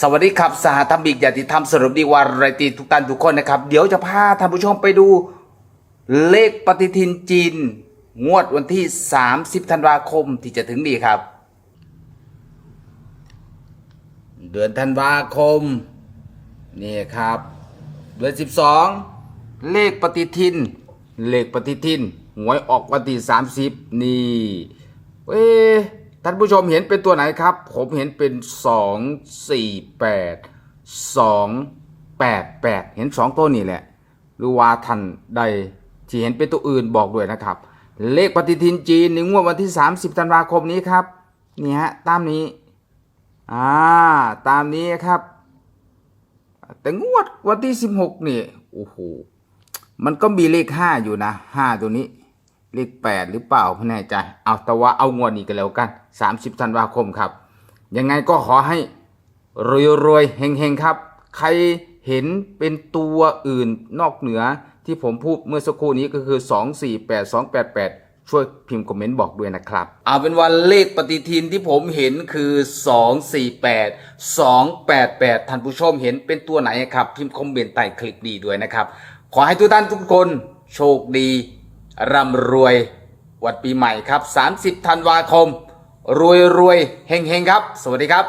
สวัสดีครับสหธรรมิกญาติธรรมสรุปดีวารายตีทุกท่านทุกคนนะครับ เดี๋ยวจะพาท่านผู้ชมไปดูเลขปฏิทินจีน งวดวันที่ 30 ธันวาคมที่จะถึงนี้ครับ เดือนธันวาคม นี่ครับ เดือน 12 เลขปฏิทิน เลขปฏิทิน หวยออกวันที่ 30 นี่เอ๊ ท่านผู้ชมเห็นเป็นตัวไหนครับ ผมเห็นเป็น2 4 8 2 8 8เห็น2ตัวนี่แหละ หรือว่าท่านใดที่เห็นเป็นตัวอื่นบอกด้วยนะครับ เลขปฏิทินจีนในงวดวันที่ 30ธันวาคมนี้ครับนี่ฮะตามนี้อ่าตามนี้ครับ แต่งวดวันที่ 16 นี่โอ้โหมันก็มีเลข 5 อยู่นะ 5 ตัวนี้ เลข8หรือเปล่าไม่แน่ใจ เอาแต่ว่าเอางวดนี้กันแล้วกัน 30ธันวาคมครับ ยังไงก็ขอให้รวยๆเฮงๆครับ ใครเห็นเป็นตัวอื่นนอกเหนือที่ผมพูดเมื่อสักครู่นี้ก็คือ 248288ช่วยพิมพ์คอมเมนต์บอกด้วยนะครับ เอาเป็นว่าเลขปฏิทินที่ผมเห็นคือ 248 288 ท่านผู้ชมเห็นเป็นตัวไหนครับ พิมพ์คอมเมนต์ใต้คลิปนี้ด้วยนะครับ ขอให้ทุกท่านทุกคนโชคดี ร่ำรวยวันปีใหม่ครับ 30 ธันวาคม รวยรวยเฮงเฮงครับ สวัสดีครับ